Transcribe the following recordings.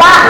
ว่า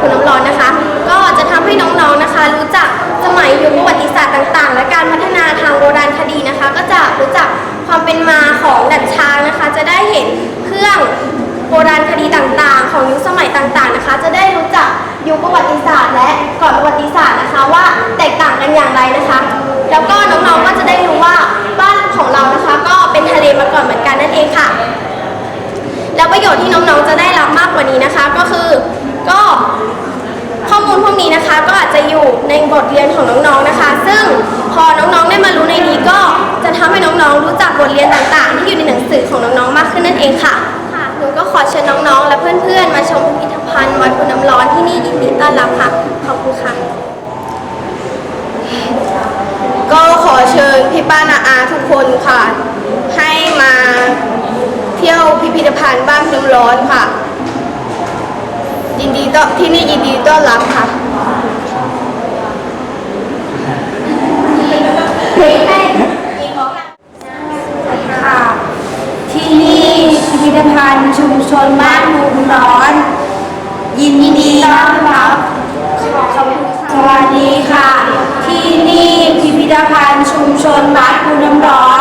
คุณน้ำร้อนนะคะ ก็จะทำให้น้องๆนะคะ รู้จักสมัยยุคประวัติศาสตร์ต่างๆ และการพัฒนาทางโบราณคดีนะคะ ก็จะรู้จักความเป็นมาของดัชช้างนะคะ จะได้เห็นเครื่องโบราณคดีต่างๆ ของยุคสมัยต่างๆนะคะ จะได้รู้จักะคะ ก็อาจจะอยู่ในบทเรียนของน้องๆนะคะ ซึ่งพอน้องๆได้มารู้ในนี้ก็จะทำให้น้องๆรู้จักบทเรียนต่างๆ ที่อยู่ในหนังสือของน้องๆมากขึ้นนั่นเองค่ะค่ะหนูก็ขอเชิญน้องๆ และเพื่อนๆ มาชมพิพิธภัณฑ์วัดคุณน้ำร้อนที่นี่ยินดีต้อนรับค่ะขอบคุณค่ะ ก็ขอเชิญพี่ป้านาอาทุกคนค่ะ ให้มาเที่ยวพิพิธภัณฑ์บ้านน้ำร้อนค่ะ ยินดีต้อนที่นี่ยินดีต้อนรับค่ะ ชุมชนบ้านมุมร้อน ยินดีต้อนรับสวัสดีค่ะ ที่นี่พิพิธภัณฑ์ชุมชนบ้านมุมร้อน